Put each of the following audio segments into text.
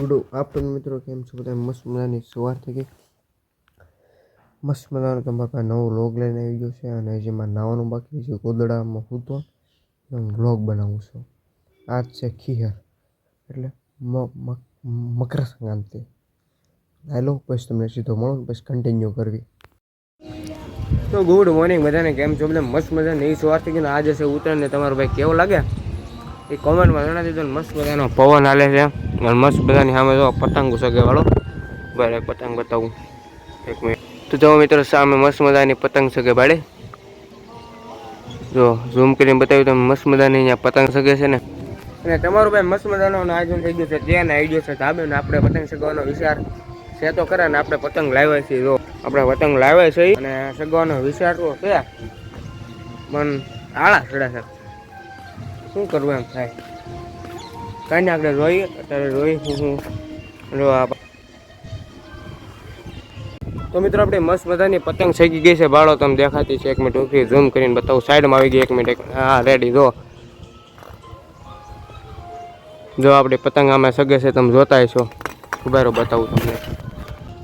Good. Afternoon મિત્રો કેમ છો? બધા મસ્ત મજાની સવાર થઈ ગઈ. મસ્ત મજાનો તમારા પાસે નવો વ્લોગ લઈને આવી ગયો છે અને જેમાં નાવાનું બાકી છે ગોદડામાં હૂતો વ્લોગ બનાવું છું. આજ છે ખીહર. એટલે મકર સંક્રાંતિ. હાલો, પછી તમને સીધો મળો પછી કન્ટિન્યુ કરવી. તો ગુડ મોર્નિંગ બધાને. કેમ છો? બધા મસ્ત મજા નહીં સવાર થઈ ગઈ આજે છે ઉત્તરાયણ. ને તમારો ભાઈ કેવો લાગે એ કોમેન્ટમાં જણાવી દીધું મસ્ત બધાનો પવન હાલે છે. અને મસ્ત બધાની સામે જો પતંગ સગે વાળો. બરાબર પતંગ બતાવું. એક મિનિટ તો જો મિત્રો, સામે મસ્ત મજાની પતંગ સગે ભાડે. જો ઝૂમ કરીને બતાવ્યું તો મસ્ત મજાની અહીંયા પતંગ સગે છે ને. અને તમારું ભાઈ મસ્ત મજાનો આયોજન થઈ ગયું છે ત્યાં આઈડિયો છે, ધાબે ને આપણે પતંગ સગવાનો વિચાર છે તો ખરા ને આપણે પતંગ લાવ્યા છીએ, જો. આપણે પતંગ લાવ્યા છે અને સગવાનો વિચાર તો છે. પણ આળા ચડ્યા છે શું કરવું એમ થાય? કાંઈ ને આપણે રોઈએ અત્યારે રોઈ હું હું. રો આ તો મિત્રો, આપણે મસ્ત મજાની પતંગ શેકી ગઈ છે, બાળો તમે દેખાતી છે. એક મિનિટ ઊભી ઝૂમ કરીને બતાવું. સાઈડમાં આવી ગઈ, એક મિનિટ હા રેડી જો. જો આપણે પતંગ આમાં સગે છે, તમે જોતા છો. ઉભારો બતાવું તમને.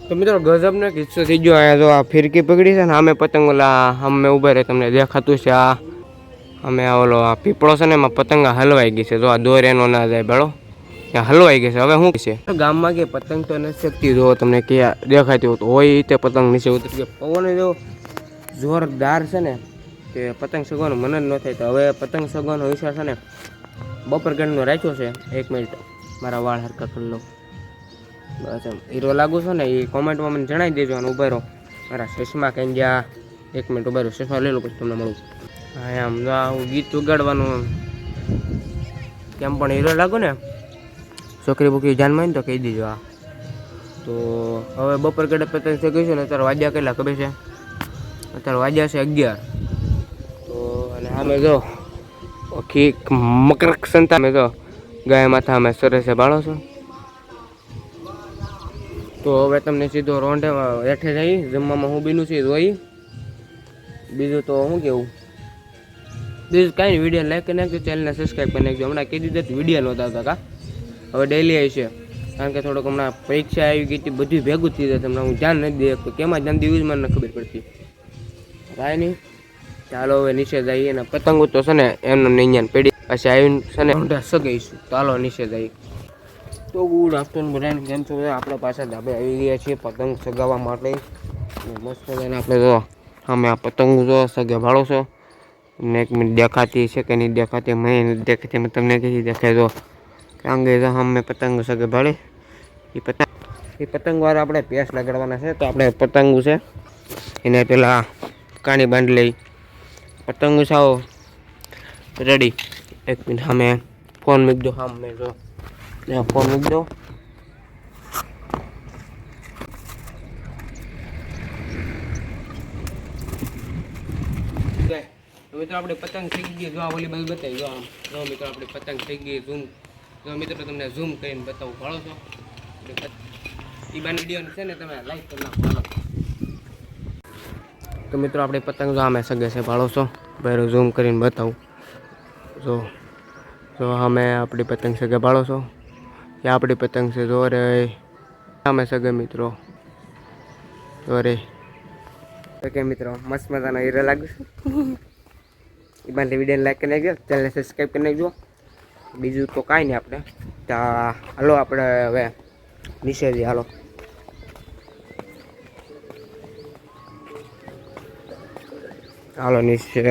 તો મિત્રો, ગજબનો કિસ્સો થઈ ગયો. અહીંયા જો આ ફિરકી પકડી છે ને, આમે પતંગ ઓલા અમે ઊભા રહે તમને દેખાતું છે. આ અમે આ ઓલો આ પીપળો છે ને એમાં પતંગ હલવાઈ ગઈ છે. જો આ દોર એનો ના જાય બેળો. ત્યાં હલવાઈ ગઈ છે. હવે શું છે? ગામમાં કે પતંગ તો નથી શકતી. જો તમને કે દેખાતી હોય એ રીતે પતંગ નીચે ઉતરી ગયો. પવન જો જોરદાર છે ને કે પતંગ સગવાનો મન જ ન થાય. તો હવે પતંગ સગવાનો વિચાર છે ને બપોર ગણનો રાખ્યો છે. એક મિનિટ. મારા વાળ હરકત કરી બસ એમ. હીરો લાગુ છો ને એ કોમેન્ટમાં મને જણાવી દેજો અને ઊભા રહો. મારા ચશ્મા કંઈ ગયા? એક મિનિટ ઊભા રહો. ચશ્મા લઈ લો પછી તમને મળું. હા, એમ. જો આ હું ગીત ઉગાડવાનું કેમ પણ હીરો લાગુ ને, છોકરી બોકરી જાનમાં ને તો કહી દીજો આ. તો હવે બપોર ગડે પતંગ થઈ ગયું છે ને અત્યારે વાગ્યા કેટલા ખબર છે? અત્યારે વાગ્યા છે અગિયાર. તો અને અમે જો, આખી મકર સંતા અમે જો ગાય માથા અમે સરસે બાળો છો. તો હવે તમને સીધો રોંઢે હેઠે જઈ, જમવામાં હું બીનું છે રોઈ બીજું તો શું કેવું? બીજું કાંઈ વીડિયો લાઈક કરી નાખજો ચેનલને સબસ્ક્રાઈબ કરી નાખજો. હમણાં કીધી દીધું વીડિયો નહોતા હતા કા? હવે ડેલી આવી છે. કારણ કે થોડોક હમણાં પરીક્ષા આવી ગઈ હતી બધું ભેગું થઈ જાય તમને હું ધ્યાન નથી દે શકતો કેમાં ધ્યાન દેવું મને ખબર પડતી. કાંઈ નહીં. ચાલો હવે નીચે જઈએ અને પતંગો તો છે ને, એમનો નૈયાન પેઢી. પછી આવીને છે ને, ઊંડા સગાઈશું. ચાલો નીચે જઈએ. તો ગુડ આફ્ટરનૂન બધાને. કેમ છો? આપણે પાછા ધાબે આવી ગયા છીએ પતંગ સગાવવા માટે. મસ્ત આપણે જો અમે આ પતંગ જો સગે ભાળો છો. ને એક મિનિટ દેખાતી છે કે નહીં દેખાતી, મને નથી દેખાતી, મેં તમને કીધી દેખાય તો. કાંગે તો અમે પતંગ સગે ભાડે? એ પતંગ એ પતંગવાળા આપણે પેસ લગાડવાના છે, તો આપણે પતંગો છે. એને પહેલાં કાણી બાંધી લઈ. પતંગ સાવ રેડી એક મિનિટ સામે ફોન મૂકી દો. સામે જો. ફોન મૂકી દો તો મિત્રો, આપણે પતંગ થઈ ગઈ જો આ ઓલી બાજુ બતાવી, જો આમ જો મિત્રો, આપણે પતંગ થઈ ગઈ ઝૂમ જો મિત્રો, તમને ઝૂમ કરીને બતાવું. ભાળો છો? એ બાન વિડીયોને છે ને તમે લાઈક કરી નાખો. ભાળો તો મિત્રો, આપણે પતંગ જો આમે સગે છે ભાળો છો? ભાઈ ઝૂમ કરીને બતાવું. જો જો અમે આપણી પતંગ સગે ભાળો છો? એ આપણી પતંગ છે, જો રે. અમે સગે, મિત્રો. જો રે. તો કે મિત્રો, મસ્ત મજાનો હીરો લાગુ છું. એ માટે વિડીયોને લાઈક કરી નાખજો ચેનલને સબસ્ક્રાઈબ કરી નાખજો બીજું તો કાંઈ નહીં આપણે. તો, હાલો આપણે હવે નીચે જઈએ હાલો. હાલો, નીચે.